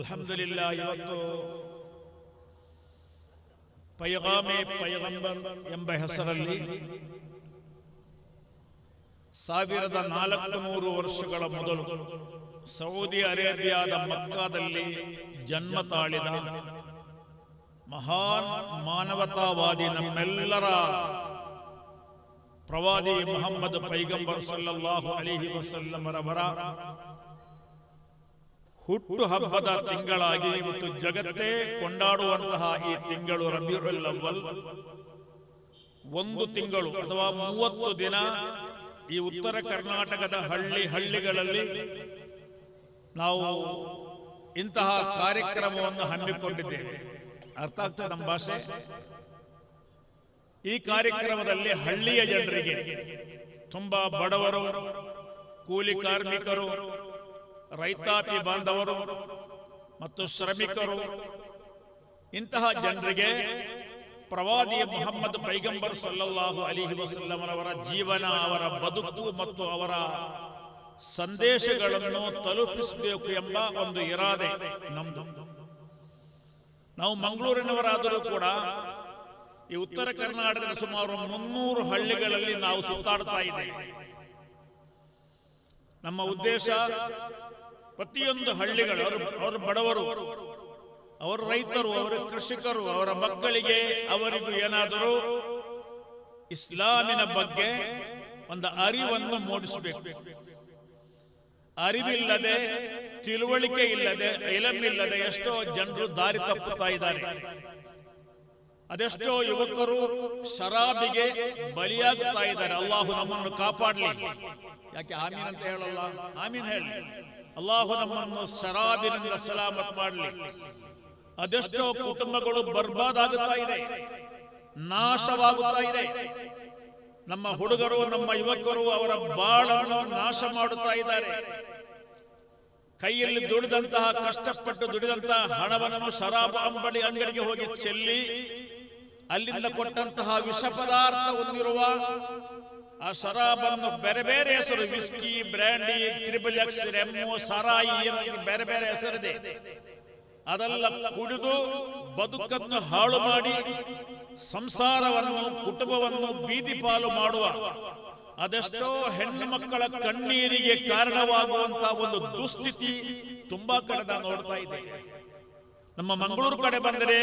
ಅಲ್ಹಮ್ದುಲಿಲ್ಲ ಇವತ್ತು ಪೈಗಾಮೆ ಪೈಗಂಬರ್ ಎಂಬ ಹೆಸರಲ್ಲಿ ಸಾವಿರದ ನಾಲ್ಕು ನೂರು ವರ್ಷಗಳ ಮೊದಲು ಸೌದಿ ಅರೇಬಿಯಾದ ಮಕ್ಕಾದಲ್ಲಿ ಜನ್ಮ ತಾಳಿದ ಮಹಾನ್ ಮಾನವತಾವಾದಿ ನಮ್ಮೆಲ್ಲರ ಪ್ರವಾದಿ ಮೊಹಮ್ಮದ್ ಪೈಗಂಬರ್ ಸಲ್ಲಲ್ಲಾಹು ಅಲಿಹಿ ವಸಲ್ಲಮರವರ ಹುಟ್ಟು ಹಬ್ಬದ ತಿಂಗಳಾಗಿ ಇವತ್ತು ಜಗತ್ತೇ ಕೊಂಡಾಡುವಂತಹ ಈ ತಿಂಗಳು ರಬಿಯುಲ್ ಒಂದು ತಿಂಗಳು ಅಥವಾ ಮೂವತ್ತು ದಿನ ಈ ಉತ್ತರ ಕರ್ನಾಟಕದ ಹಳ್ಳಿ ಹಳ್ಳಿಗಳಲ್ಲಿ ನಾವು ಇಂತಹ ಕಾರ್ಯಕ್ರಮವನ್ನು ಹಮ್ಮಿಕೊಂಡಿದ್ದೇವೆ. ಅರ್ಥ ಆಗ್ತದೆ ನಮ್ಮ ಭಾಷೆ? ಈ ಕಾರ್ಯಕ್ರಮದಲ್ಲಿ ಹಳ್ಳಿಯ ಜನರಿಗೆ ತುಂಬಾ ಬಡವರು, ಕೂಲಿ ಕಾರ್ಮಿಕರು ರೈತಾಪಿ ಬಾಂಧವರು ಮತ್ತು ಶ್ರಮಿಕರು, ಇಂತಹ ಜನರಿಗೆ ಪ್ರವಾದಿ ಮೊಹಮ್ಮದ್ ಪೈಗಂಬರ್ ಸಲ್ಲಲ್ಲಾಹು ಅಲಿಹಿ ವಸಲ್ಲಮರವರ ಜೀವನ, ಅವರ ಬದುಕು ಮತ್ತು ಅವರ ಸಂದೇಶಗಳನ್ನು ತಲುಪಿಸಬೇಕು ಎಂಬ ಒಂದು ಇರಾದೆ ನಮ್ದು. ನಾವು ಮಂಗಳೂರಿನವರಾದರೂ ಕೂಡ ಈ ಉತ್ತರ ಕರ್ನಾಟಕದ ಸುಮಾರು ಮುನ್ನೂರು ಹಳ್ಳಿಗಳಲ್ಲಿ ನಾವು ಸುತ್ತಾಡ್ತಾ ಇದ್ದೇವೆ. ನಮ್ಮ ಉದ್ದೇಶ ಪ್ರತಿಯೊಂದು ಹಳ್ಳಿಗಳು ಅವರು ಅವರು ಬಡವರು. ಅವರು ರೈತರು, ಅವರ ಕೃಷಿಕರು, ಅವರ ಮಕ್ಕಳಿಗೆ, ಅವರಿಗೂ ಏನಾದರೂ ಇಸ್ಲಾಮಿನ ಬಗ್ಗೆ ಒಂದು ಅರಿವನ್ನು ಮೂಡಿಸಬೇಕು. ಅರಿವಿಲ್ಲದೆ, ತಿಳುವಳಿಕೆ ಇಲ್ಲದೆ ಇಲ್ಲದೆ ಎಷ್ಟೋ ಜನರು ದಾರಿ ತಪ್ಪುತ್ತಾ ಇದ್ದಾರೆ. ಅದೆಷ್ಟೋ ಯುವಕರು ಶರಾಬಿಗೆ ಬಲಿಯಾಗುತ್ತಾ ಇದ್ದಾರೆ. ಅಲ್ಲಾಹು ನಮ್ಮನ್ನು ಕಾಪಾಡಲಿ. ಯಾಕೆ ಆಮೀನ್ ಅಂತ ಹೇಳಲ್ಲ? ಆಮೀನ್ ಹೇಳಿ. ಅಲ್ಲಾಹು ನಮ್ಮನ್ನು ಸರಾಬಿನಿಂದ ಸಲಾಮತ್ ಮಾಡಲಿ. ಅದೆಷ್ಟೋ ಕುಟುಂಬಗಳು ಬರ್ಬಾದಾಗುತ್ತಾ ಇದೆ. ನಾಶವಾಗುತ್ತಾ ಇದೆ. ನಮ್ಮ ಹುಡುಗರು, ನಮ್ಮ ಯುವಕರು ಅವರ ಬಾಳನ್ನು ನಾಶ ಮಾಡುತ್ತಾ ಇದ್ದಾರೆ. ಕೈಯಲ್ಲಿ ದುಡಿದಂತಹ, ಕಷ್ಟಪಟ್ಟು ದುಡಿದಂತಹ ಹಣವನ್ನು ಶರಾಬ ಅಂಬಡಿ ಅಂಗಡಿಗೆ ಹೋಗಿ ಚೆಲ್ಲಿ ಅಲ್ಲಿಂದ ಕೊಟ್ಟಂತಹ ವಿಷ ಪದಾರ್ಥ ಹೊಂದಿರುವ ಆ ಶರಾಬನ್ನು ಬೇರೆ ಬೇರೆ ಹೆಸರು, whisky, brandy, triple X rum ಸರಾಯಿ ಬೇರೆ ಬೇರೆ ಹೆಸರಿದೆ. ಅದೆಲ್ಲ ಕುಡಿದು ಬದುಕನ್ನು ಹಾಳು ಮಾಡಿ ಸಂಸಾರವನ್ನು, ಕುಟುಂಬವನ್ನು ಬೀದಿ ಪಾಲು ಮಾಡುವ ಅದೆಷ್ಟೋ ಹೆಣ್ಣು ಮಕ್ಕಳ ಕಣ್ಣೀರಿಗೆ ಕಾರಣವಾಗುವಂತಹ ಒಂದು ದುಸ್ಥಿತಿ ತುಂಬಾ ಕಡೆ ನೋಡ್ತಾ ಇದ್ದೇನೆ. ನಮ್ಮ ಮಂಗಳೂರು ಕಡೆ ಬಂದರೆ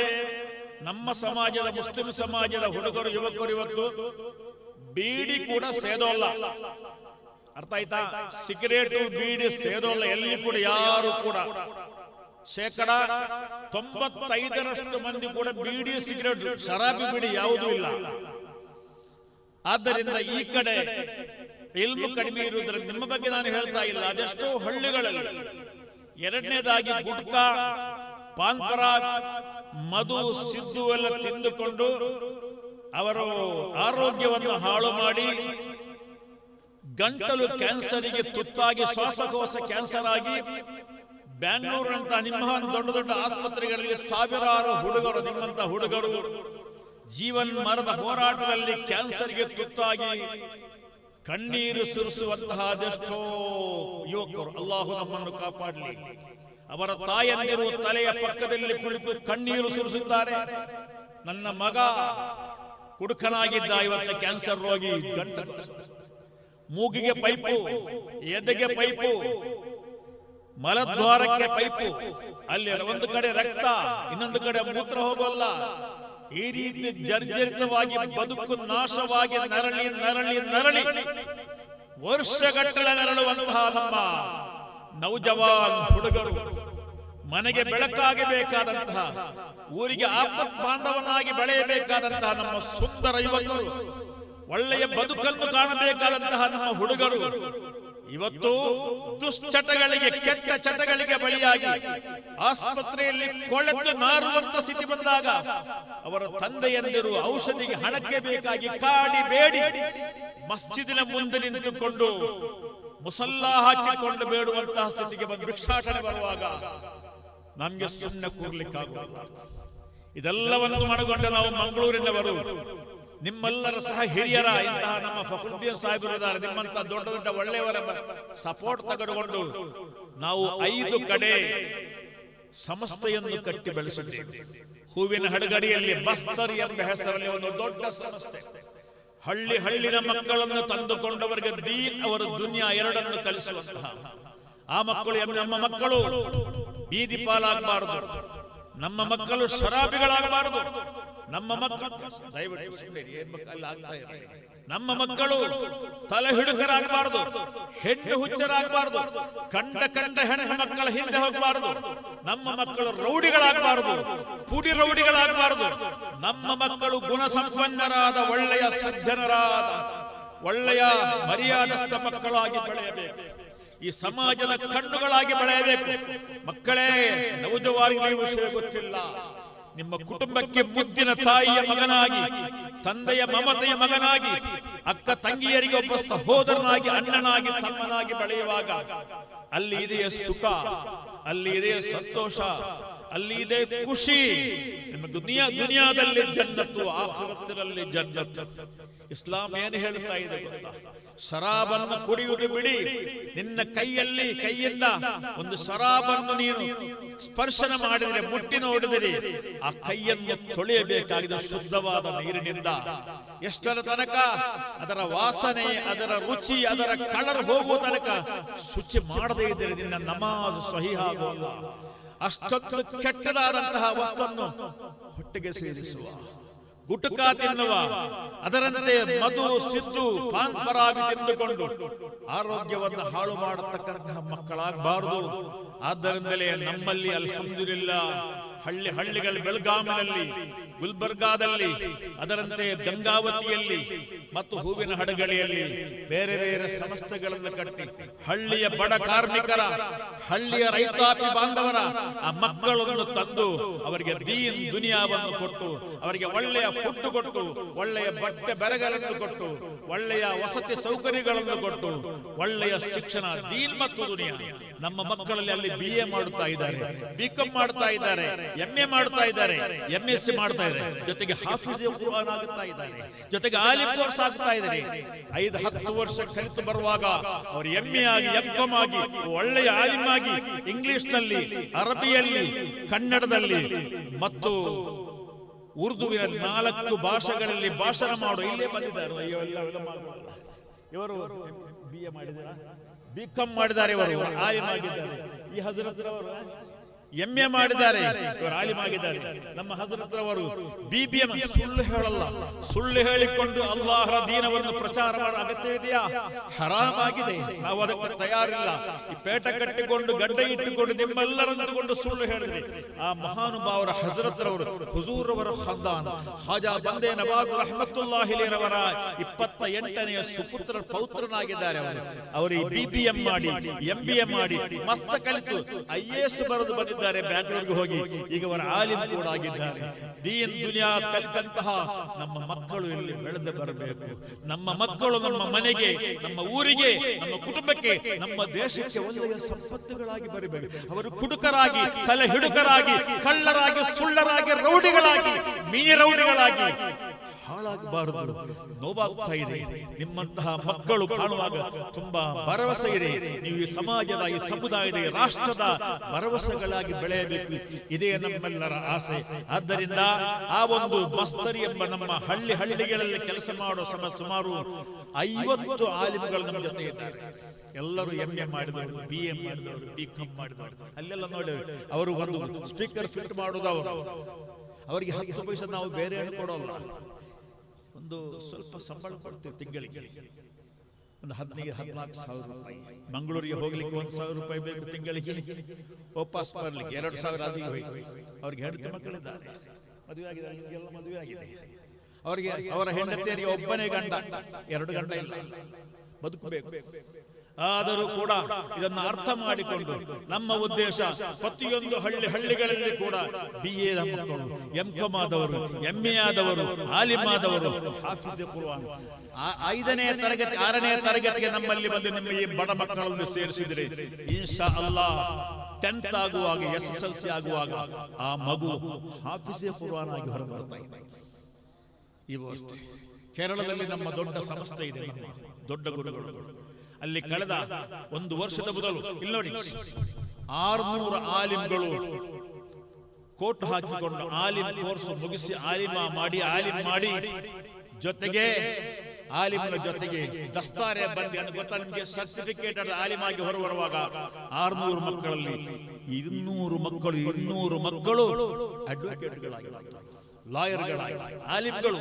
ನಮ್ಮ ಸಮಾಜದ ಮುಸ್ಲಿಂ ಸಮಾಜದ ಹುಡುಗರು, ಯುವಕರು ಇವತ್ತು ಬೀಡಿ ಕೂಡ ಸೇದೋಲ್ಲ ಅರ್ಥ ಆಯ್ತಾ? ಸಿಗರೇಟು, ಬೀಡಿ ಸೇದೋಲ್ಲ ಎಲ್ಲಿ ಕೂಡ ಯಾರು ಕೂಡ. ಶೇಕಡ ತೊಂಬತ್ತೈದರಷ್ಟು ಮಂದಿ ಕೂಡ ಬೀಡಿ, ಸಿಗರೇಟ್, ಶರಾಬಿ, ಬೀಡಿ ಯಾವುದೂ ಇಲ್ಲ. ಆದ್ದರಿಂದ ಈ ಕಡೆ ಇಲ್ಮು ಕಡಿಮೆ ಇರುವುದರ ನಿಮ್ಮ ಬಗ್ಗೆ ನಾನು ಹೇಳ್ತಾ ಇಲ್ಲ. ಅದೆಷ್ಟೋ ಹಳ್ಳಿಗಳಲ್ಲಿ ಎರಡನೇದಾಗಿ ಗುಟ್ಕಾ, ಪಾನ್ಪರ ಮಧು ಸಿದ್ದು ಎಲ್ಲ ತಿಂದುಕೊಂಡು ಅವರು ಆರೋಗ್ಯವನ್ನು ಹಾಳು ಮಾಡಿ ಗಂಟಲು ಕ್ಯಾನ್ಸರಿಗೆ ತುತ್ತಾಗಿ ಶ್ವಾಸಕೋಶ ಕ್ಯಾನ್ಸರ್ ಆಗಿ ಬ್ಯಾಂಗ್ಳೂರಿನಂತ ನಿಮ್ಮ ದೊಡ್ಡ ದೊಡ್ಡ ಆಸ್ಪತ್ರೆಗಳಲ್ಲಿ ಸಾವಿರಾರು ಹುಡುಗರು ನಿಮ್ಮಂತ ಹುಡುಗರು ಜೀವನ್ ಮರದ ಹೋರಾಟದಲ್ಲಿ ಕ್ಯಾನ್ಸರ್ಗೆ ತುತ್ತಾಗಿ ಕಣ್ಣೀರು ಸುರಿಸುವಂತಹ ಅದೆಷ್ಟೋ ಯುವಕರು. ಅಲ್ಲಾಹು ನಮ್ಮನ್ನು ಕಾಪಾಡಲಿ. ಅವರ ತಾಯಂದಿರು ತಲೆಯ ಪಕ್ಕದಲ್ಲಿ ಕುಳಿತು ಕಣ್ಣೀರು ಸುರಿಸುತ್ತಾರೆ. ನನ್ನ ಮಗ ಕುಡುಕನಾಗಿದ್ದ ಇವತ್ತ ಕ್ಯಾನ್ಸರ್ ರೋಗಿ ಗಂಟ ಮೂಗಿಗೆ ಪೈಪು, ಎದೆಗೆ ಪೈಪು, ಮಲದ್ವಾರಕ್ಕೆ ಪೈಪು, ಅಲ್ಲಿ ಒಂದು ಕಡೆ ರಕ್ತ, ಇನ್ನೊಂದು ಕಡೆ ಮೂತ್ರ ಹೋಗೋಲ್ಲ ಈ ರೀತಿ ಜರ್ಜರಿತವಾಗಿ ಬದುಕು ನಾಶವಾಗಿ ನರಳಿ ನರಳಿ ನರಳಿ ವರ್ಷಗಟ್ಟಲೆ ನರಳುವಂತಹ ನಮ್ಮ ನೌಜವಾನ್ ಹುಡುಗರು, ಮನೆಗೆ ಬೆಳಕಾಗಿ ಬೇಕಾದಂತಹ, ಊರಿಗೆ ಆಪತ್ ಬಾಂಧವನಾಗಿ ಬೆಳೆಯಬೇಕಾದಂತಹ ನಮ್ಮ ಸುಂದರ ಯುವಕರು, ಒಳ್ಳೆಯ ಬದುಕನ್ನು ಕಾಣಬೇಕಾದಂತಹ ನಮ್ಮ ಹುಡುಗರು, ಇವತ್ತು ದುಶ್ಚಟಗಳಿಗೆ, ಕೆಟ್ಟ ಚಟಗಳಿಗೆ ಬಳಿಯಾಗಿ ಆಸ್ಪತ್ರೆಯಲ್ಲಿ ಕೊಳೆತು ನಾರುವಂತ ಸ್ಥಿತಿ ಬಂದಾಗ ಅವರ ತಂದೆಯಂದಿರು ಔಷಧಿಗೆ ಹಣಕ್ಕೆ ಬೇಕಾಗಿ ಕಾಡಿ ಬೇಡಿ, ಮಸ್ಜಿದಿನ ಮುಂದೆ ನಿಂತುಕೊಂಡು ಮುಸಲ್ಲಾ ಹಾಕಿಕೊಂಡು ಬೇಡುವಂತಹ ಸ್ಥಿತಿಗೆ ಬಂದು ಭಿಕ್ಷಾಟನೆ ಬರುವಾಗ ನಮ್ಗೆ ಸುಮ್ಮನೆ ಕೂರ್ಲಿಕ್ಕಾಗುವುದಿಲ್ಲ. ಇದೆಲ್ಲವನ್ನು ಮನಗೊಂಡು ನಾವು ಮಂಗಳೂರಿನವರು, ನಿಮ್ಮೆಲ್ಲರ ಸಹ ಹಿರಿಯರ, ಇಂತಹ ನಮ್ಮ ಫಕೃದ್ದೀನ್ ಸಾಹೇಬರು ಇದ್ದಾರೆ, ನಿಮ್ಮಂತ ದೊಡ್ಡ ದೊಡ್ಡ ಒಳ್ಳೆಯವರ ಸಪೋರ್ಟ್ ತೆಗೆದುಕೊಂಡು ನಾವು ಐದು ಕಡೆ ಸಂಸ್ಥೆಯನ್ನು ಕಟ್ಟಿ ಬೆಳೆಸಿದ್ದೇವೆ. ಹೂವಿನ ಹಡಗಡಿಯಲ್ಲಿ ಬಸ್ತರ್ ಎಂಬ ಹೆಸರಲ್ಲಿ ಒಂದು ದೊಡ್ಡ ಸಂಸ್ಥೆ ಹಳ್ಳಿ ಹಳ್ಳಿನ ಮಕ್ಕಳನ್ನು ತಂದುಕೊಂಡವರಿಗೆ ದೀನ್ ಅವರ ದುನಿಯಾ ಎರಡನ್ನು ಕಲಿಸುವಂತಹ. ಆ ಮಕ್ಕಳು ನಮ್ಮ ಮಕ್ಕಳು ಬೀದಿ ಪಾಲಾಗಬಾರದು. ನಮ್ಮ ಮಕ್ಕಳು ಶರಾಬಿಗಳಾಗಬಾರದು. ನಮ್ಮ ಮಕ್ಕಳು. ದಯವಿಟ್ಟು ಏನ್ ಬೇಕು ಆಗ್ತಾ ಇರಲಿ. ನಮ್ಮ ಮಕ್ಕಳು ತಲೆ ಹಿಡುಕರಾಗಬಾರದು ಹೆಣ್ಣು ಹುಚ್ಚರಾಗಬಾರದು ಕಂಡ ಕಂಡ ಹೆಣ್ಣು ಮಕ್ಕಳ ಹಿಂದೆ ಹೋಗಬಾರದು. ನಮ್ಮ ಮಕ್ಕಳು ರೌಡಿಗಳಾಗಬಾರದು ಪುಡಿ ರೌಡಿಗಳಾಗಬಾರದು. ನಮ್ಮ ಮಕ್ಕಳು ಗುಣ ಸಂಪನ್ನರಾದ ಒಳ್ಳೆಯ ಸಜ್ಜನರಾದ ಒಳ್ಳೆಯ ಮರ್ಯಾದಸ್ಥ ಮಕ್ಕಳಾಗಿ ಬೆಳೆಯಬೇಕು. ಈ ಸಮಾಜದ ಕಣ್ಣುಗಳಾಗಿ ಬೆಳೆಯಬೇಕು. ಮಕ್ಕಳೇ ನವಜವಾರಿಗೆ ವಿಷಯ ಗೊತ್ತಿಲ್ಲ. ನಿಮ್ಮ ಕುಟುಂಬಕ್ಕೆ ಮುದ್ದಿನ ತಾಯಿಯ ಮಗನಾಗಿ ತಂದೆಯ ಮಮತೆಯ ಮಗನಾಗಿ ಅಕ್ಕ ತಂಗಿಯರಿಗೆ ಒಬ್ಬ ಸಹೋದರನಾಗಿ ಅಣ್ಣನಾಗಿ ತಮ್ಮನಾಗಿ ಬೆಳೆಯುವಾಗ ಅಲ್ಲಿ ಇದೆಯ ಸುಖ ಅಲ್ಲಿ ಇದೆಯ ಸಂತೋಷ ಅಲ್ಲಿ ಇದೆ ಖುಷಿ. ನಿಮ್ಮ ದುನಿಯಾ ದುನಿಯಾದಲ್ಲಿ ಜನ್ನತ್ತು ಆಖಿರತ್ತಿನಲ್ಲಿ ಜನ್ನತ್ತು. ಇಸ್ಲಾಂ ಏನು ಹೇಳ್ತಾ ಇದೆ ಗೊತ್ತಾ? ಶರಾಬನ್ನು ಕುಡಿಯುವುದು ಬಿಡಿ. ನಿನ್ನ ಕೈಯಲ್ಲಿ ಕೈಯಿಂದ ಒಂದು ಶರಾಬನ್ನು ನೀನು ಸ್ಪರ್ಶನ ಮಾಡಿದರೆ ಮುಟ್ಟಿ ನೋಡಿದರೆ. ಆ ಕೈಯನ್ನು ತೊಳೆಯಬೇಕಾಗಿದೆ ಶುದ್ಧವಾದ ನೀರಿನಿಂದ. ಎಷ್ಟರ ತನಕ? ಅದರ ವಾಸನೆ, ಅದರ ರುಚಿ, ಅದರ ಕಲರ್ ಹೋಗುವ ತನಕ. ಶುಚಿ ಮಾಡದೇ ಇದ್ದರೆ ನಿನ್ನ ನಮಾಜ್ ಸಹಿ ಆಗುವಲ್ಲ ಅಷ್ಟೊತ್ತು ಕೆಟ್ಟದಾದಂತಹ ವಸ್ತನ್ನು ಹೊಟ್ಟೆಗೆ ಸೇರಿಸುವ. ಗುಟುಕ ತಿನ್ನುವ. ಅದರಂತೆ ಮಧು, ಸಿದ್ದು, ಪಾನ್ ಪರಾಗಿ ತಿಂದುಕೊಂಡು ಆರೋಗ್ಯವನ್ನು ಹಾಳು ಮಾಡತಕ್ಕಂತಹ ಮಕ್ಕಳಾಗಬಾರದು. ಆದ್ದರಿಂದಲೇ ನಮ್ಮಲ್ಲಿ ಅಲ್ಹಮ್ದುಲಿಲ್ಲ, ಹಳ್ಳಿ ಹಳ್ಳಿಗಳ ಬೆಳಗಾಮಿನಲ್ಲಿ ಗುಲ್ಬರ್ಗಾದಲ್ಲಿ, ಅದರಂತೆ ಗಂಗಾವತಿಯಲ್ಲಿ ಮತ್ತು ಹೂವಿನ ಹಡಗಳಿಯಲ್ಲಿ ಬೇರೆ ಬೇರೆ ಸಂಸ್ಥೆಗಳನ್ನು ಕಟ್ಟಿ, ಹಳ್ಳಿಯ ಬಡ ಕಾರ್ಮಿಕರ, ಹಳ್ಳಿಯ ರೈತಾಪಿ ಬಾಂಧವರ, ಆ ಮಕ್ಕಳನ್ನು ತಂದು ಅವರಿಗೆ ದೀನ್ ದುನಿಯಾವನ್ನು ಕೊಟ್ಟು, ಅವರಿಗೆ ಒಳ್ಳೆಯ ಫುಡ್ ಕೊಟ್ಟು, ಒಳ್ಳೆಯ ಬಟ್ಟೆ ಬೆರಗಲನ್ನು ಕೊಟ್ಟು, ಒಳ್ಳೆಯ ವಸತಿ ಸೌಕರ್ಯಗಳನ್ನು ಕೊಟ್ಟು, ಒಳ್ಳೆಯ ಶಿಕ್ಷಣ, ದೀನ್ ಮತ್ತು ದುನಿಯಾ. ನಮ್ಮ ಮಕ್ಕಳಲ್ಲಿ ಅಲ್ಲಿ ಬಿ ಎ ಮಾಡುತ್ತಾ ಇದ್ದಾರೆ ಬಿ ಕಾಮ್ ಮಾಡ್ತಾ ಇದ್ದಾರೆ ಎಂ ಎ ಮಾಡ್ತಾ ಇದ್ದಾರೆ ಎಂ ಎಸ್ ಸಿ ಮಾಡ್ತಾ ಇದ್ದಾರೆ. ಜೊತೆಗೆ ಹಾಫೀಸ್ ಕುರ್ಆನ್ ಆಗುತ್ತಾ ಇದ್ದಾರೆ. ಜೊತೆಗೆ ಆಲಿಮ್ ಕೋರ್ಸ್ ಆಗ್ತಾ ಇದ್ದಾರೆ. ಐದು ಹತ್ತು ವರ್ಷ ಕಲಿತು ಬರುವಾಗ ಅವರು ಎಂ ಎ ಆಗಿ ಎಂ ಕಾಮ್ ಆಗಿ, ಒಳ್ಳೆಯ ಆಲಿಮ್ ಆಗಿ ಇಂಗ್ಲಿಷ್ನಲ್ಲಿ ಅರಬಿಯಲ್ಲಿ, ಕನ್ನಡದಲ್ಲಿ ಮತ್ತು ಉರ್ದುವಿನ ನಾಲ್ಕು ಭಾಷೆಗಳಲ್ಲಿ ಭಾಷಣ ಮಾಡು ಇಲ್ಲೇ ಬಂದಿದ್ದಾರೆ. ಇವರು ಬಿ ಎ ಮಾಡಿದ್ದಾರೆ ಬಿ ಕಾಮ್ ಮಾಡಿದ್ದಾರೆ ಇವರು. ಆಲಿಮ್ ಆಗಿದ್ದಾರೆ. ಈ ಹಜರತ್ರವರು ಎಂ ಎ ಮಾಡಿದ್ದಾರೆ. ಇವರು ಆಲಿಮ್ ಆಗಿದ್ದಾರೆ ನಮ್ಮ ಹಜರತ್ರವರು ಬಿಬಿಎಂ ಸುಳ್ಳು ಹೇಳಲ್ಲ. ಸುಳ್ಳು ಹೇಳಿಕೊಂಡು ಅಲ್ಲಾಹರ ದೀನವನ್ನು ಪ್ರಚಾರ ಮಾಡುವ ಅಗತ್ಯವಿದೆಯಾ ಹರಾಮಾಗಿದೆ. ನಾವು ಅದಕ್ಕೆ ತಯಾರಿಲ್ಲ. ಈ ಪೇಟ ಕಟ್ಟಿಕೊಂಡು ಗಡ್ಡ ಇಟ್ಟುಕೊಂಡು ನಿಮ್ಮೆಲ್ಲರಂದುಕೊಂಡು ಸುಳ್ಳು ಹೇಳಿದೆ ಆ ಮಹಾನುಭಾವರ ಹಜರತ್ರವರು ಹುಜೂರವರ ಹದ್ದಾನ ಹಾಜಾ ಬಂದೆ ನವಾಜ್ ರಹಮತ್ತುಲ್ಲಾಹಿಲಿರವರ ಇಪ್ಪತ್ತ ಎಂಟನೆಯ ಸುಪುತ್ರ ಪೌತ್ರನಾಗಿದ್ದಾರೆ ಅವರು. ಅವರು ಬಿಬಿಎಂ ಮಾಡಿ ಎಂ ಬಿ ಎ ಮಾಡಿ ಮತ್ತೆ ಕಲಿತು ಐ ಎ ಎಸ್ ಬರೆದು ಬಂದಿದ್ದಾರೆ. ಬ್ಯಾಂಗ್ಳೂರ್ಗೆ ಹೋಗಿ. ಈಗ ಅವರ ಆಲಿಮ್ ಕೂಡ ಆಗಿದ್ದಾರೆ. ದೀನ್ ದುನಿಯಾ ಕಲಿತಂತಹ ನಮ್ಮ ಮಕ್ಕಳು ಇಲ್ಲಿ ಬೆಳೆದು ಬರಬೇಕು. ನಮ್ಮ ಮಕ್ಕಳು ನಮ್ಮ ಮನೆಗೆ, ನಮ್ಮ ಊರಿಗೆ, ನಮ್ಮ ಕುಟುಂಬಕ್ಕೆ, ನಮ್ಮ ದೇಶಕ್ಕೆ ಒಳ್ಳೆಯ ಸಂಪತ್ತುಗಳಾಗಿ ಬರಬೇಕು. ಅವರು ಕುಡುಕರಾಗಿ ತಲೆ ಹಿಡುಕರಾಗಿ ಕಳ್ಳರಾಗಿ, ಸುಳ್ಳರಾಗಿ, ರೌಡಿಗಳಾಗಿ ಮೀನಿ ರೌಡಿಗಳಾಗಿ ಹಾಳಾಗಬಾರದು. ನೋವಾಗ್ತಾ ಇದೆ ನಿಮ್ಮಂತಹ ಮಕ್ಕಳು ಕಾಣುವಾಗ ತುಂಬಾ ಭರವಸೆ ಇದೆ. ನೀವು ಈ ಸಮಾಜದ, ಈ ಸಮುದಾಯದ ರಾಷ್ಟ್ರದ ಭರವಸೆಗಳಾಗಿ ಬೆಳೆಯಬೇಕು. ಇದೇ ನಮ್ಮೆಲ್ಲರ ಆಸೆ. ಆದ್ದರಿಂದ ಆ ಒಂದು ಮಸ್ತರಿ ಎಂಬ ನಮ್ಮ ಹಳ್ಳಿ ಹಳ್ಳಿಗಳಲ್ಲಿ ಕೆಲಸ ಮಾಡೋ ಸಮ ಸುಮಾರು ಐವತ್ತು ಆಲಿಮ್ಗಳು ನಮ್ಮ ಜೊತೆ ಇದ್ದಾರೆ. ಎಲ್ಲರೂ ಎಂ ಎ ಮಾಡಿದವರು ಬಿ ಎಂ ಮಾಡಿದವರು ಬಿ ಕಾಮ್ ಮಾಡಿದವರು. ಅಲ್ಲೆಲ್ಲ ನೋಡಿ, ಅವರು ಒಂದು ಸ್ಪೀಕರ್ ಫಿಟ್ ಮಾಡೋದು ಅವರು ಅವರಿಗೆ ಹತ್ತು ಪೈಸೆ ನಾವು ಬೇರೆ ಏನು ಕೊಡೋಲ್ಲ. ಒಂದು ಸ್ವಲ್ಪ ಸಂಬಳ ಕೊಡ್ತೀವಿ ತಿಂಗಳಿಗೆ. ಒಂದು ಹದಿನೈದು, ಹದಿನಾಲ್ಕು ಸಾವಿರ ರೂಪಾಯಿ. ಮಂಗಳೂರಿಗೆ ಹೋಗ್ಲಿಕ್ಕೆ ಒಂದು ಸಾವಿರ ರೂಪಾಯಿ ಬೇಕು ತಿಂಗಳಿಗೆ. ವಾಪಸ್ ಬರ್ಲಿಕ್ಕೆ ಎರಡು ಸಾವಿರ ಅದಿಗೆ ಹೋಯ್ತು. ಅವ್ರಿಗೆ ಹೆಂಡತಿ ಮಕ್ಕಳಿದ್ದಾರೆ. ಮದುವೆ ಆಗಿದೆ ನಿಮಗೆಲ್ಲ ಮದುವೆ ಆಗಿದೆ. ಅವರಿಗೆ, ಅವರ ಹೆಂಡತಿಯರಿಗೆ ಒಬ್ಬನೇ ಗಂಡ. ಎರಡು ಗಂಡ ಇಲ್ಲ. ಬದುಕಬೇಕು. ಆದರೂ ಕೂಡ ಇದನ್ನು ಅರ್ಥ ಮಾಡಿಕೊಂಡು ನಮ್ಮ ಉದ್ದೇಶ ಪ್ರತಿಯೊಂದು ಹಳ್ಳಿ ಹಳ್ಳಿಗಳಲ್ಲಿ ಕೂಡ ಬಿ ಎ ಮಕ್ಕಳು ಎಂ ಕಾಮ್ ಆದವರು ಎಂ ಎ ಆದವರು ಆಲಿಮ್ ಆದವರು ಐದನೇ ತರಗತಿ, ಆರನೇ ತರಗತಿಗೆ ನಮ್ಮಲ್ಲಿ ಬಂದು ನಿಮ್ಮ ಈ ಬಡ ಮಕ್ಕಳನ್ನು ಸೇರಿಸಿದ್ರೆ. ಇನ್ಶಾ ಅಲ್ಲಾ ಟೆಂತ್ ಆಗುವಾಗ ಎಸ್ ಎಸ್ ಎಲ್ ಸಿ ಆಗುವಾಗ ಆ ಮಗು ಹಾಫಿಸೇ ಕುರ್ಆನ್ ಆಗಿ ಹೊರಬರ್ತಾ ಇದೆ. ಈ ವ್ಯವಸ್ಥೆ ಕೇರಳದಲ್ಲಿ ನಮ್ಮ ದೊಡ್ಡ ಸಂಸ್ಥೆ ಇದೆ ದೊಡ್ಡ ಗುರುಗಳು. ಅಲ್ಲಿ ಕಳೆದ ಒಂದು ವರ್ಷದ ಮೊದಲು ಇಲ್ಲಿ ನೋಡಿ. ಆರ್ನೂರ ಆಲಿಮ್ಗಳು ಕೋಟ್ ಹಾಕಿಕೊಂಡು ಆಲಿಮ್ ಕೋರ್ಸ್ ಮುಗಿಸಿ ಆಲಿಮ ಮಾಡಿ ಆಲಿಮ್ ಮಾಡಿ ಜೊತೆಗೆ ಆಲಿಮನ ಜೊತೆಗೆ ದಸ್ತಾರೆ ಬಂದಿ ಅಂತ ಗೊತ್ತಾ ನಿಮಗೆ ಸರ್ಟಿಫಿಕೇಟ್ ಆಲಿಮಾಗಿ ಹೊರ ಬರುವಾಗ ಆರ್ನೂರು ಮಕ್ಕಳಲ್ಲಿ ಇನ್ನೂರು ಮಕ್ಕಳು ಇನ್ನೂರು ಮಕ್ಕಳು ಅಡ್ವೊಕೇಟ್ಗಳಾಗಿ ಬರ್ತಾರೆ. ಲಾಯರ್ಗಳಾಗಿ ಆಲಿಮ್ಗಳು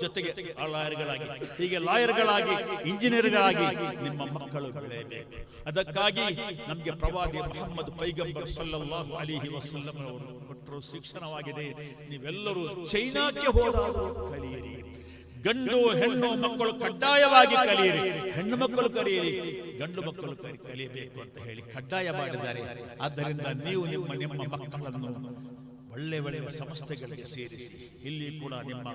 ಜೊತೆಗೆ ಲಾಯರ್ಗಳಾಗಿ. ಹೀಗೆ ಲಾಯರ್ಗಳಾಗಿ ಇಂಜಿನಿಯರ್ಗಳಾಗಿ ನಿಮ್ಮ ಮಕ್ಕಳು ಬೆಳೆಯಬೇಕು. ಅದಕ್ಕಾಗಿ ನಮಗೆ ಪ್ರವಾದಿ ಮೊಹಮ್ಮದ್ ಪೈಗಂಬರ್ ಸಲ್ಲಲ್ಲಾಹು ಅಲಿಹಿ ವಸಲ್ಲಂ ಅವರು ಕೊಟ್ಟರು ಶಿಕ್ಷಣವಾಗಿದೆ. ನೀವೆಲ್ಲರೂ ಚೈನಾಕ್ಕೆ ಹೋದಾಗ ಕಲಿಯಿರಿ. ಗಂಡು ಹೆಣ್ಣು ಮಕ್ಕಳು ಕಡ್ಡಾಯವಾಗಿ ಕಲಿಯಿರಿ. ಹೆಣ್ಣು ಮಕ್ಕಳು ಕಲಿಯಿರಿ. ಗಂಡು ಮಕ್ಕಳು ಕಲಿ- ಕಲಿಯಬೇಕು ಅಂತ ಹೇಳಿ ಕಡ್ಡಾಯ ಮಾಡಿದ್ದಾರೆ. ಆದ್ದರಿಂದ ನೀವು ನಿಮ್ಮ ನಿಮ್ಮ ಮಕ್ಕಳನ್ನು ಒಳ್ಳೆ ಒಳ್ಳೆ ಸಂಸ್ಥೆಗಳಿಗೆ ಸೇರಿಸಿ. ಇಲ್ಲಿ ಕೂಡ ನಿಮ್ಮ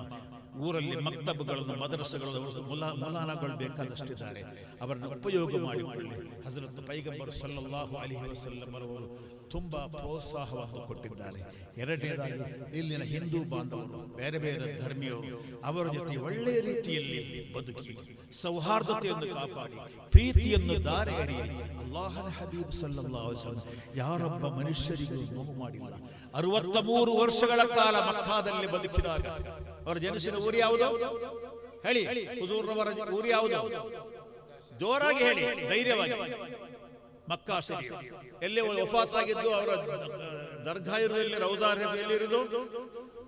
ಊರಲ್ಲಿ ಮಕ್ತಬ್ಗಳನ್ನು ಮದರಸಗಳು ಮುಲಾ, ಮುಲಾನಗಳು ಬೇಕಾದಷ್ಟಿದ್ದಾರೆ. ಅವರನ್ನು ಉಪಯೋಗ ಮಾಡಿಕೊಳ್ಳಿ. ಹಜರತ್ ಪೈಗಂಬರ್ ಸಲ್ಲಲ್ಲಾಹು ಅಲಿ ವಸಲ್ಲಂ ಅವರು ತುಂಬಾ ಪ್ರೋತ್ಸಾಹವನ್ನು ಕೊಟ್ಟಿದ್ದಾರೆ ಎರಡನೇದಾಗಿ, ಇಲ್ಲಿನ ಹಿಂದೂ ಬಾಂಧವರು, ಬೇರೆ ಬೇರೆ ಧರ್ಮೀಯರು, ಅವರ ಜೊತೆ ಒಳ್ಳೆಯ ರೀತಿಯಲ್ಲಿ ಬದುಕಿ, ಸೌಹಾರ್ದತೆಯನ್ನು ಕಾಪಾಡಿ, ಪ್ರೀತಿಯನ್ನು ದಾರಿ ಎರೆಯಿರಿ ಅಲ್ಲಾಹನ ಹಬೀಬ್ ಸಲ್ಲಲ್ಲಾಹು ಯಾರೊಬ್ಬ ಮನುಷ್ಯರಿಗೂ ನೋವು ಮಾಡಿಲ್ಲ. ಅರವತ್ತ ಮೂರು ವರ್ಷಗಳ ಕಾಲ ಮಕ್ಕಾದಲ್ಲಿ ಬದುಕಿದಾಗ, ಅವರ ಜನಸಿನ ಊರು ಯಾವುದು? ಹೇಳಿ ಹುಜೂರ್ರವರ ಊರು ಯಾವುದು? ಜೋರಾಗಿ ಹೇಳಿ, ಧೈರ್ಯವಾಗಿ. ಮಕ್ಕಾ ಶರೀಫ್ ಎಲ್ಲಿ ವಫಾತಾಗಿದ್ದು ಅವರ ದರ್ಗಾ ಇರೋದಲ್ಲಿ ರೌಜಾ ಇರೋದು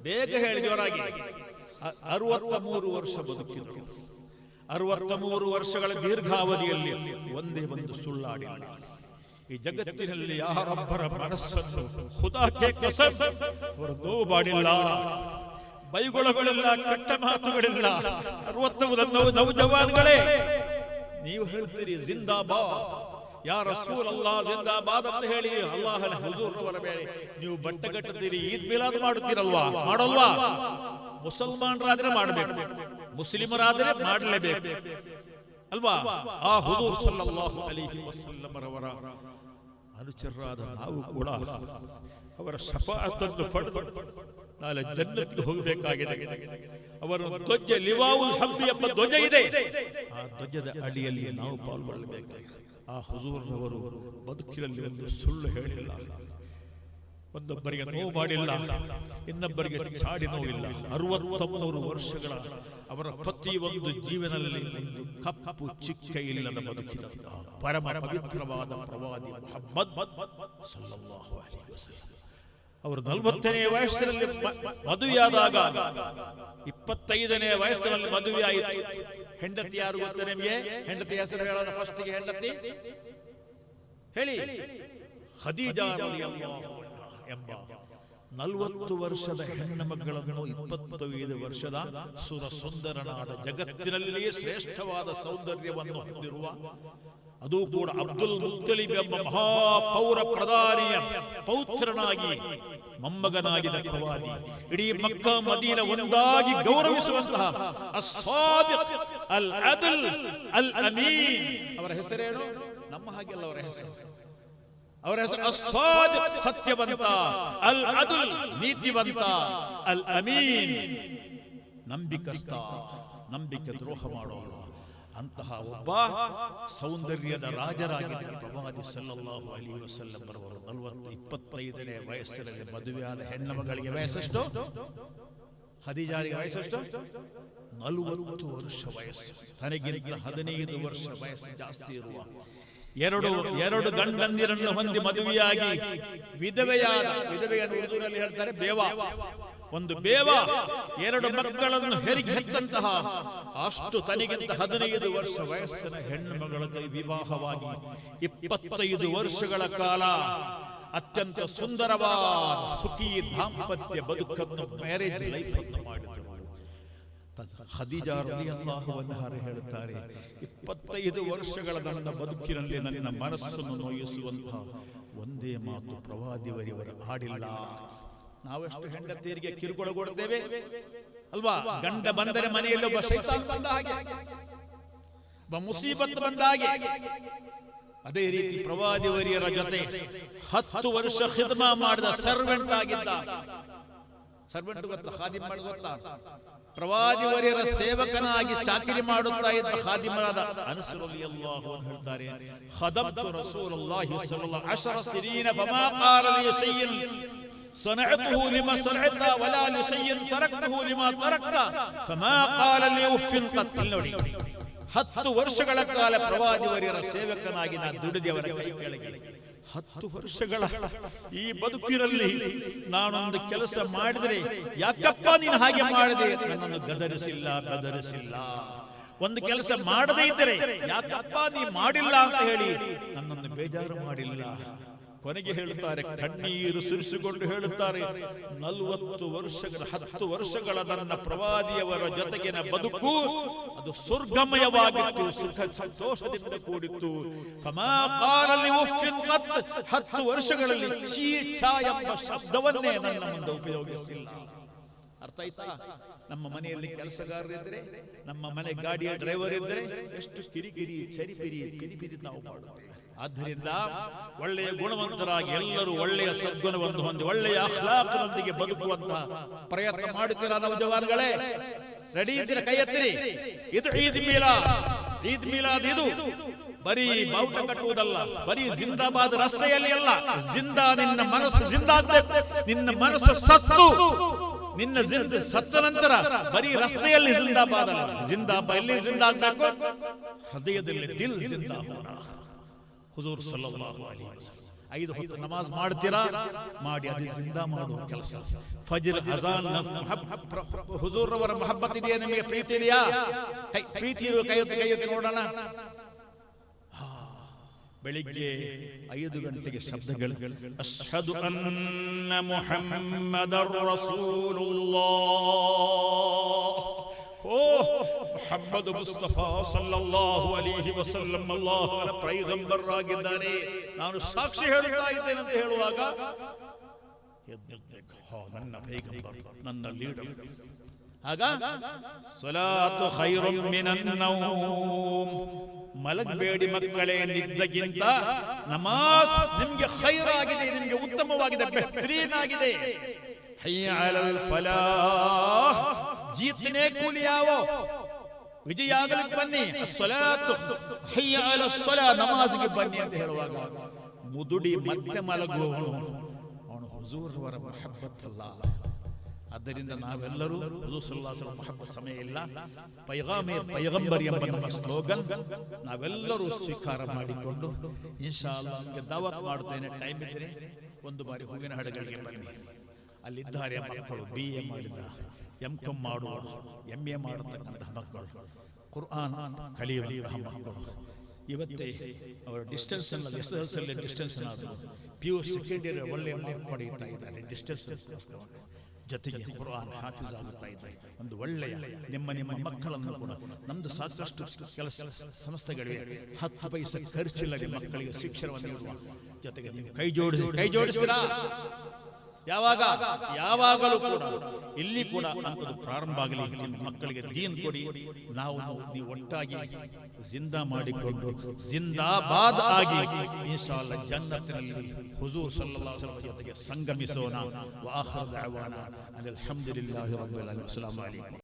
ಬೇಗ ಹೇಳಿ ಜೋರಾಗಿ. ಅರವತ್ತ ಮೂರು ವರ್ಷ ಬದುಕಿದರು. ಅರವತ್ತ ಮೂರು ವರ್ಷಗಳ ದೀರ್ಘಾವಧಿಯಲ್ಲಿ ಒಂದೇ ಒಂದು ಸುಳ್ಳಾಡಿ ಈ ಜಗತ್ತಿನಲ್ಲಿ ಯಾರೊಬ್ಬರ ಮನಸ್ಸನ್ನು ಹುದಾಕೆ ಕಸಬ್ ಅವರು ನೋವು ಮಾಡಿಲ್ಲ ಬೈಗೊಳಗಳಿಲ್ಲ ಕಟ್ಟ ಮಾತುಗಳಿಲ್ಲ. ಅರವತ್ತ ನೌ ನೀವು ಹೇಳ್ತೀರಿ ಜಿಂದಾಬಾ ಯಾ ರಸೂಲ್ ಅಲ್ಲಾ ಜಿಂದಾಬಾದ್ ಅಂತ ಹೇಳಿ ಅಲ್ಲಾಹನ ಹುಜೂರ್ರವರ ಮೇಲೆ ನೀವು ಬಟ್ಟೆ ಕಟ್ಟುತ್ತೀರಿ ಈದ್ ಮಿಲಾದ್ ಮಾಡುತ್ತೀರಲ್ವಾ? ಮಾಡಲ್ವಾ? ಮುಸಲ್ಮಾನರಾದ್ರೆ ಮಾಡಬೇಕು. ಮುಸ್ಲಿಮರಾದ್ರೆ ಮಾಡಲೇಬೇಕು. ಅಲ್ವಾ? ಆ ಹುಜೂರ್ ಸಲ್ಲಲ್ಲಾಹು ಅಲೈಹಿ ವಸಲ್ಲಮರವರ ಅನುಚರರಾದ ನಾವು ಕೂಡ ಅವರ ಶಫಾಅತನ್ನು ಪಡೆದು ನಾಳೆ ಜನ್ನತ್ಗೆ ಹೋಗಬೇಕಾಗಿದೆ. ಅವರ ಧ್ವಜ ಲಿವಾವುಲ್ ಹಬ್ಬಿ ಎಂಬ ಧ್ವಜ ಇದೆ. ಆ ಧ್ವಜದ ಅಡಿಯಲ್ಲಿ ನಾವು ಪಾಲ್ಗೊಳ್ಳಬೇಕಾಗಿದೆ. ಆ ಹುಜೂರ್ನವರು ಬದುಕಿನಲ್ಲಿ ಒಂದು ಸುಳ್ಳು ಹೇಳಿಲ್ಲ ಒಂದೊಬ್ಬರಿಗೆ ನೋವು ಮಾಡಿಲ್ಲ ಇನ್ನೊಬ್ಬರಿಗೆ ಚಾಡಿ ನೋವಿಲ್ಲ ಅರವತ್ತ ಮೂರು ವರ್ಷಗಳ ಅವರ ಪ್ರತಿ ಒಂದು ಜೀವನದಲ್ಲಿ ಒಂದು ಕಪ್ಪು ಚಿಕ್ಕ ಇಲ್ಲದ ಬದುಕಿದಂತಹ ಪರಮ ಪವಿತ್ರವಾದ ಪ್ರವಾದಿ ಮುಹಮ್ಮದ್ ಸಲ್ಲಲ್ಲಾಹು ಅಲೈಹಿ ವಸಲ್ಲಂ ಅವರು ನಲವತ್ತನೇ ವಯಸ್ಸಿನಲ್ಲಿ ಮ- ಮದುವೆಯಾದಾಗ ಇಪ್ಪತ್ತೈದನೇ ವಯಸ್ಸಿನಲ್ಲಿ ಮದುವೆ ಆಯಿತು ಹೆಂಡತಿ ಯಾರು ಗೊತ್ತ ನಿಮಗೆ? ಹೆಂಡತಿ ಹೆಸರು ಹೇಳೋಣ ಫಸ್ಟಿಗೆ ಹೆಂಡತಿ? ಹೇಳಿ. ಎಂಬ ನಲವತ್ತು ವರ್ಷದ ಹೆಣ್ಣು ಮಕ್ಕಳನ್ನು ಇಪ್ಪತ್ತೈದು ವರ್ಷದ ಸುರ ಸುಂದರನಾದ ಜಗತ್ತಿನಲ್ಲಿಯೇ ಶ್ರೇಷ್ಠವಾದ ಸೌಂದರ್ಯವನ್ನು ಹೊಂದಿರುವ ಅದು ಕೂಡ ಅಬ್ದುಲ್ ಮುತ್ತಲಿಬ್ ಎಂಬ ಮಹಾಪೌರ ಪ್ರಧಾನಿಯ ಪೌತ್ರನಾಗಿ ಮೊಮ್ಮಗನಾಗಿದ್ದ ಪ್ರವಾದಿ. ಇಡೀ ಮಕ್ಕ ಮದೀನ ಒಂದಾಗಿ ಗೌರವಿಸುವಂತಹ ಅಲ್ ಅದುಲ್ ಅಲ್ ಅಮೀನ್ ಅವರ ಹೆಸರೇನು? ನಮ್ಮ ಹಾಗೆಲ್ಲ ಅವರ ಹೆಸರು. ಅವರ ಹೆಸರು ಅಸ್ಸಾದ್ ಸತ್ಯವಂತ ಅಲ್ ಅದುಲ್ ನೀತಿವಂತ ಅಲ್ ಅಮೀನ್ ನಂಬಿಕಸ್ತ ನಂಬಿಕೆ ದ್ರೋಹ ಮಾಡೋಣ. ಅಂತಹ ಒಬ್ಬ ಸೌಂದರ್ಯದ ರಾಜರಾಗಿದ್ದ ಪ್ರವಾದಿ ಸಲ್ಲಲ್ಲಾಹು ಅಲಿ ವಸಲ್ಲಂ ಬರುವರು ನಲವತ್ತು ಇಪ್ಪತ್ತೈದನೇ ವಯಸ್ಸಿನಲ್ಲಿ ಮದುವೆಯಾದ ಹೆಣ್ಣು ಮಗಳಿಗೆ ವಯಸ್ಸೆಷ್ಟು? ಹದಿಜಾರಿಗೆ ವಯಸ್ಸೆಷ್ಟು? ನಲವತ್ತು ವರ್ಷ ವಯಸ್ಸು. ತನಗಿಂತ ಹದಿನೈದು ವರ್ಷ ವಯಸ್ಸು ಜಾಸ್ತಿ ಇರುವ ಎರಡು ಎರಡು ಗಂಡಂದಿರನ್ನು ಹೊಂದಿ ಮದುವೆಯಾಗಿ ವಿಧವೆಯಾದ, ವಿಧವೆಯನ್ನು ಉರ್ದುನಲ್ಲಿ ಹೇಳ್ತಾರೆ ಬೇವ. ಒಂದು ಬೇವ, ಎರಡು ಮಕ್ಕಳನ್ನು ಹೆರಿಗೆ ಹೆತ್ತಂತಹ ಅಷ್ಟು ತನಗಿಂತ ಹದಿನೈದು ವರ್ಷ ವಯಸ್ಸಿನ ಹೆಣ್ಣು ಮಗಳ ವಿವಾಹವಾಗಿ ಇಪ್ಪತ್ತೈದು ವರ್ಷಗಳ ಕಾಲ ಅತ್ಯಂತ ಸುಂದರವಾದ ಸುಖಿ ದಾಂಪತ್ಯ ಬದುಕನ್ನು ಮ್ಯಾರೇಜ್ ಲೈಫ್ ಅನ್ನು ಮಾಡಿದರು ಹೇಳುತ್ತಾರೆ, ಇಪ್ಪತ್ತೈದು ವರ್ಷಗಳ ನನ್ನ ಬದುಕಿನಲ್ಲಿ ನನ್ನ ಮನಸ್ಸನ್ನು ನೋಯಿಸುವಂತಹ ಒಂದೇ ಮಾತು ಪ್ರವಾದಿವರಿವರು ಆಡಿಲ್ಲ ನಾವೆಷ್ಟು ಹೆಂಡತಿಯರಿಗೆ ಕಿರುಕುಳ ಕೊಡ್ತೇವೆ? ಅಲ್ವಾ? ಗಂಡ ಬಂದರೆ ಮನೆಯಲ್ಲಿ ಒಬ್ಬ ಶೈತಾನ್ ಬಂದ ಹಾಗೆ. ಒಬ್ಬ ಮುಸೀಬತ್ ಬಂದ ಹಾಗೆ. ಅದೇ ರೀತಿ ಪ್ರವಾದಿವರಿಯರ ಜೊತೆ ಹತ್ತು ವರ್ಷ ಖಿದ್ಮಾ ಮಾಡಿದ ಸರ್ವೆಂಟ್ ಆಗಿದ್ದ. ಸರ್ವೆಂಟ್ ಗೊತ್ತಾ? ಹಾದಿ ಮಾಡಿ ಗೊತ್ತಾ? ಪ್ರವಾದಿವರ್ಯರ ಸೇವಕನಾಗಿ ಚಾಕಿರಿ ಮಾಡುತ್ತಾ ಇದ್ದ ಹಾದಿಮರಾದ ಅನಸರಲ್ಲಿ ಅಲ್ಲಾಹು ಹೇಳ್ತಾರೆ ಖದಮ್ತು ರಸೂಲಲ್ಲಾಹಿ ಸಲ್ಲಲ್ಲಾಹು ಅಶರ ಸಿರೀನ ಫಮಾ ಕಾಲ ಲಿ ಶೈಯಿನ್. صنعته لما صنعت ولا لشيء تركته لما تركت فما قال لي اف قط ಇಲ್ಲಿ ನೋಡಿ ಹತ್ತು ವರ್ಷಗಳ ಕಾಲ ಪ್ರವಾದಿವರಿಯರ ಸೇವಕನಾಗಿ ನಾನು ದುಡಿದವರ ಕೈ ಕೆಳಗೆ ಹತ್ತು ವರ್ಷಗಳ ಈ ಬದುಕಿನಲ್ಲಿ ನಾನೊಂದು ಕೆಲಸ ಮಾಡಿದರೆ ಯಾಕಪ್ಪ ನೀನು ಹಾಗೆ ಮಾಡಿದೆ ನನ್ನನ್ನು ಗದರಿಸಿಲ್ಲ ಗದರಿಸಿಲ್ಲ ಒಂದು ಕೆಲಸ ಮಾಡದೇ ಇದ್ದರೆ ಯಾಕಪ್ಪ ನೀ ಮಾಡಿಲ್ಲ ಅಂತ ಹೇಳಿ ನನ್ನನ್ನು ಬೇಜಾರು ಮಾಡಿಲ್ಲ ಕೊನೆಗೆ ಹೇಳುತ್ತಾರೆ, ಕಣ್ಣೀರು ಸುರಿಸಿಕೊಂಡು ಹೇಳುತ್ತಾರೆ, ನಲವತ್ತು ವರ್ಷಗಳ, ಹತ್ತು ವರ್ಷಗಳ ನನ್ನ ಪ್ರವಾದಿಯವರ ಜೊತೆಗಿನ ಬದುಕು ಅದು ಸ್ವರ್ಗಮಯವಾಗಿತ್ತು, ಸುಖ ಸಂತೋಷದಿಂದ ಕೂಡಿತ್ತು. ಹತ್ತು ವರ್ಷಗಳಲ್ಲಿ ಚೀ ಎಂಬ ಶಬ್ದವನ್ನೇ ನನ್ನ ಮುಂದೆ ಉಪಯೋಗಿಸಿಲ್ಲ ಅರ್ಥ ಆಯ್ತಾ ನಮ್ಮ ಮನೆಯಲ್ಲಿ ಕೆಲಸಗಾರರಿದ್ದರೆ ನಮ್ಮ ಮನೆ ಗಾಡಿಯ ಡ್ರೈವರ್ ಇದ್ದರೆ ಎಷ್ಟು ಕಿರಿಕಿರಿ ಚರಿಪಿರಿ ಕಿರಿಪಿರಿ ನಾವು ಮಾಡುತ್ತೇವೆ. ಆದ್ದರಿಂದ ಒಳ್ಳೆಯ ಗುಣವಂತರಾಗಿ ಎಲ್ಲರೂ ಒಳ್ಳೆಯ ಸದ್ಗುಣವನ್ನು ಹೊಂದಿ ಒಳ್ಳೆಯ ಅಹ್ಲಾಕನೊಂದಿಗೆ ಬದುಕುವಂತಹ ಪ್ರಯತ್ನ ಮಾಡುತ್ತೀರಾ ನವಜವಾನ್ಗಳೇ ರೆಡಿ ಇದ್ದೀರ ಕೈ ಎತ್ತಿರಿ ಇದು ಈದ್ ಮೀಲಾ ಈದ್ ಮೀಲಾದ್ ಇದು. ಬರೀ ಬಾವುಟ ಕಟ್ಟುವುದಲ್ಲ ಬರೀ ಜಿಂದಾಬಾದ್ ರಸ್ತೆಯಲ್ಲಿ ಅಲ್ಲ. ಜಿಂದಾ ನಿನ್ನ ಮನಸ್ಸು ಜಿಂದಾ ನಿನ್ನ ಮನಸ್ಸು ಸತ್ತು. ನಿನ್ನ ಜಿಂದ್ ಸತ್ತ ನಂತರ ಬರೀ ರಸ್ತೆಯಲ್ಲಿ ಜಿಂದಾಬಾದ್ ಅಲ್ಲ. ಜಿಂದಾಬಾ ಎಲ್ಲಿ ಜಿಂದಾಗಬೇಕು? ಹೃದಯದಲ್ಲಿ ದಿಲ್ ಜಿಂದಾ ಹುಜೂರ್ ಸಲ್ಲಲ್ಲಾಹು ಅಲೈಹಿ ಐದು ಹೊತ್ತು ನಮಾಜ್ ಮಾಡ್ತೀರಾ? ಮಾಡಿ, ಅದು ಜಿಂದಾ ಮಾಡುವ ಕೆಲಸ. ಫಜ್ರ್, ಅಜಾನ್ ಹುಜೂರ್ ಅವರ ಮೊಹಬ್ಬತ್ ಇದೆಯಾ ನಿಮಗೆ? ಪ್ರೀತಿ ಇದೆಯಾ? ಪ್ರೀತಿ ಇರುವ ಕೈ ಎತ್ತಿ ಎತ್ತಿ ನೋಡೋಣ. ಬೆಳಿಗ್ಗೆ ಐದು ಗಂಟೆಗೆ ಶಬ್ದಗಳು. ಅಶ್ಹದು ಅನ್ನ ಮುಹಮ್ಮದರ್ ರಸೂಲುಲ್ಲಾಹ್. ಓ ಮುಹಮ್ಮದ್ ಮುಸ್ತಫಾ ಸಲ್ಲಲ್ಲಾಹು ಅಲೈಹಿ ವಸಲ್ಲಂ. ಅಲ್ಲಾಹನ ಪೈಗಂಬರ್ರಾಗಿದ್ದಾರೆ ನಾನು ಸಾಕ್ಷಿ ಹೇಳುತ್ತಾ ಇದ್ದೇನೆ ಅಂತ ಹೇಳುವಾಗ ಎದ್ದೇಳ್ಬೇಕು. ಹಾ, ನನ್ನ ಪೈಗಂಬರ್ ನನ್ನ ಲೀಡರ್. ಮಲಗಬೇಡಿ ಮಕ್ಕಳೇ ನಿದ್ದಗಿಂತ ನಮಾಜ್ ನಿಮ್ಗೆ ಖೈರಾಗಿದೆ ನಿಮ್ಗೆ ಉತ್ತಮವಾಗಿದೆ ಬೆಹ್ತರೀನ್ ಆಗಿದೆ ಹಯ್ಯ ಅಲಲ್ ಫಲಾಹ್ ಜೀತನೆ ಕೂಲಿ ಯಾವೋ ವಿಜಯ ಆಗಲಿಕ್ಕೆ ಬನ್ನಿ ಸಲಾತು ಹಯ್ಯ ಅಲ ಸಲಾ ನಮಾಜ್ಗೆ ಬನ್ನಿ ಅಂತ ಹೇಳುವಾಗ ಮುದುಡಿ ಮತ್ತೆ ಮಲಗುವವನು ಅವನು ಹುಜೂರ್ವರ ಮೊಹಬ್ಬತ್ ಅಲ್ಲ ಆದ್ದರಿಂದ ನಾವೆಲ್ಲರೂ ಸಲ್ಲಲ್ಲಾಹು ಅಲೈಹಿ ಸಮಯ ಇಲ್ಲ. ಪೈಗಾಮೆ ಪೈಗಂಬರಿ ಎಂಬ ನಮ್ಮ ಸ್ಲೋಗನ್ ನಾವೆಲ್ಲರೂ ಸ್ವೀಕಾರ ಮಾಡಿಕೊಂಡು ಇನ್ಶಾ ಅಲ್ಲಾಹ್ ನಿಮಗೆ ದಾವತ್ ಮಾಡುತ್ತೇನೆ ಟೈಮ್ ಇದ್ದರೆ ಒಂದು ಬಾರಿ ಹೂವಿನ ಹಡಗಳಿಗೆ ಬನ್ನಿ. ಅಲ್ಲಿದ್ದಾರೆ ಮಕ್ಕಳು ಬಿ ಎ ಮಾಡಿದ ಎಂ ಕಾಮ್ ಮಾಡುವ ಎಂ ಎ ಮಾಡತಕ್ಕಂತಹ ಮಕ್ಕಳು. ಕುರ್ಆನ್ ಕಲಿಯುವಂತಹ ಮಕ್ಕಳು. ಇವತ್ತೇ ಅವರು ಡಿಸ್ಟೆನ್ಸ್ ಅಲ್ಲ ಎಸ್ ಎಸ್ ಅಲ್ಲಿ ಡಿಸ್ಟೆನ್ಸ್ ಆದರು ಪಿ ಯು ಸೆಕೆಂಡ್ ಇಯರ್ ಒಳ್ಳೆಯ ಮಾರ್ಕ್ ಪಡೆಯುತ್ತಾ ಇದ್ದಾರೆ. ಡಿಸ್ಟೆನ್ಸ್ ಜೊತೆಗೆ ಕುರಾನ್ ಹಾಫೀಸ್ ಆಗುತ್ತಾ ಇದ್ದಾರೆ. ಒಂದು ಒಳ್ಳೆಯ ನಿಮ್ಮ ನಿಮ್ಮ ಮಕ್ಕಳನ್ನು ಕೂಡ. ನಮ್ದು ಸಾಕಷ್ಟು ಕೆಲಸ ಸಂಸ್ಥೆಗಳಿವೆ. ಹತ್ತು ಪೈಸೆ ಖರ್ಚಿಲ್ಲದೆ ಮಕ್ಕಳಿಗೆ ಶಿಕ್ಷಣವನ್ನು ನೀಡುವ ಜೊತೆಗೆ ನೀವು ಕೈ ಜೋಡಿಸಿ. ಕೈ ಜೋಡಿಸ್ತೀರಾ? ಯಾವಾಗ? ಯಾವಾಗಲೂ ಕೂಡ. ಇಲ್ಲಿ ಕೂಡ ಅಂಥದ್ದು ಪ್ರಾರಂಭ ಆಗಲಿ ನಿಮ್ಮ ಮಕ್ಕಳಿಗೆ ದೀನ್ ಕೊಡಿ. ನಾವು ನಾವು ಒಟ್ಟಾಗಿ ಜಿಂದಾ ಮಾಡಿಕೊಂಡು, ಜಿಂದಾಬಾದ್ ಆಗಿ ಇನ್ಶಾಲ್ಲ ಜನ್ನತ್ತಿನಲ್ಲಿ ಹುಜೂರ್ ಸಲ್ಲಲ್ಲಾಹು ಅಲೈಹಿ ಜೊತೆಗೆ ಸಂಗಮಿಸೋಣ. ವಾಖರ್ ದಅವಾನ ಅಲ್ಹಮ್ದುಲಿಲ್ಲಾಹಿ ರಬ್ಬಿಲ್ ಆಲಮೀನ್. ಅಸ್ಸಲಾಮು ಅಲೈಕುಂ